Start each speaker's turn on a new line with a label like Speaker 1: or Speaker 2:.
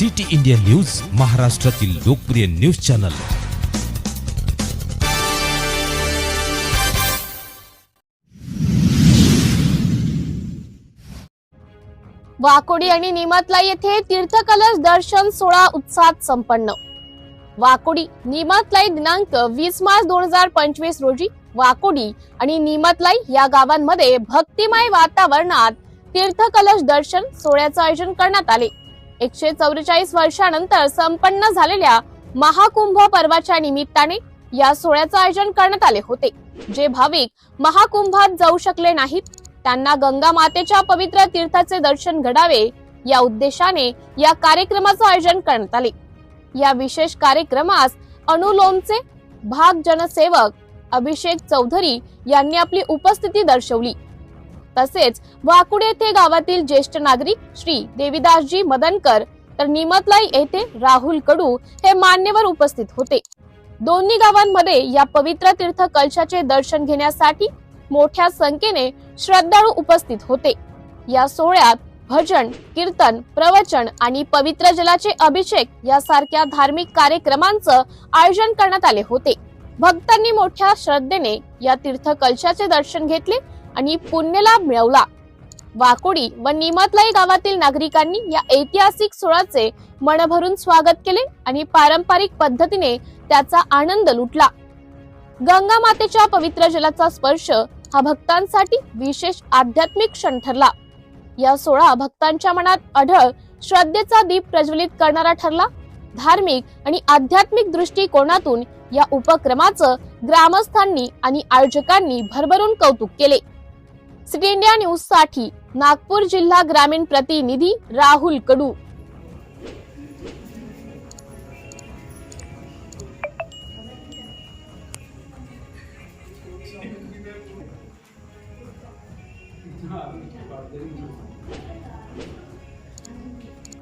Speaker 1: City India news महाराष्ट्रातील लोकप्रिय news channel.
Speaker 2: Wakodi आणि निमतला येथे तीर्थकलश दर्शन सोहळा उत्साहात संपन्न. वाकोडी निमतलाई दिनांक वीस मार्च दोन हजार पंचवीस रोजी वाकोडी आणि निमतलाई या गावांमध्ये भक्तिमय वातावरणात तीर्थकलश दर्शन सोहळ्याचं आयोजन करण्यात आले. एकशे चौवेचाळीस वर्षानंतर संपन्न झालेल्या महाकुंभ पर्वाच्या निमित्ताने या सोहळ्याचं आयोजन करण्यात आले होते. जे भाविक महाकुंभात जाऊ शकले नाहीत त्यांना गंगा मातेच्या पवित्र तीर्थाचे दर्शन घडावे या उद्देशाने या कार्यक्रमाचं आयोजन करण्यात आले. या विशेष कार्यक्रमास अनुलोमचे भाग जनसेवक अभिषेक चौधरी यांनी आपली उपस्थिती दर्शवली. तसेच वाकुड येथे गावातील ज्येष्ठ नागरिक श्री देविदासजी मदनकर तर निमतलाई येथे राहुल कडू हे मान्यवर उपस्थित होते. दोन्ही गावांमध्ये या पवित्र तीर्थ कलशाचे दर्शन घेण्यासाठी मोठ्या संख्येने श्रद्धाळू उपस्थित होते. या सोहळ्यात भजन कीर्तन प्रवचन आणि पवित्र जलाचे अभिषेक यासारख्या धार्मिक कार्यक्रमांचं आयोजन करण्यात आले होते. भक्तांनी मोठ्या श्रद्धेने या तीर्थ कलशाचे दर्शन घेतले आणि पुण्यलाभ मिळवला. वाकोडी व निमतलाई गावातील नागरिकांनी या ऐतिहासिक सोहळ्याचे मनभरून स्वागत केले आणि पारंपरिक पद्धतीने त्याचा आनंद लुटला. गंगा मातेच्या पवित्र जलाचा स्पर्श हा भक्तांसाठी विशेष आध्यात्मिक क्षण ठरला. या सोहळा भक्तांच्या मनात अढळ श्रद्धेचा दीप प्रज्वलित करणारा ठरला. धार्मिक आणि आध्यात्मिक दृष्टिकोनातून या उपक्रमाचं ग्रामस्थांनी आणि आयोजकांनी भरभरून कौतुक केले. सिटी इंडिया न्यूजसाठी नागपूर जिल्हा ग्रामीण प्रतिनिधी राहुल कडू.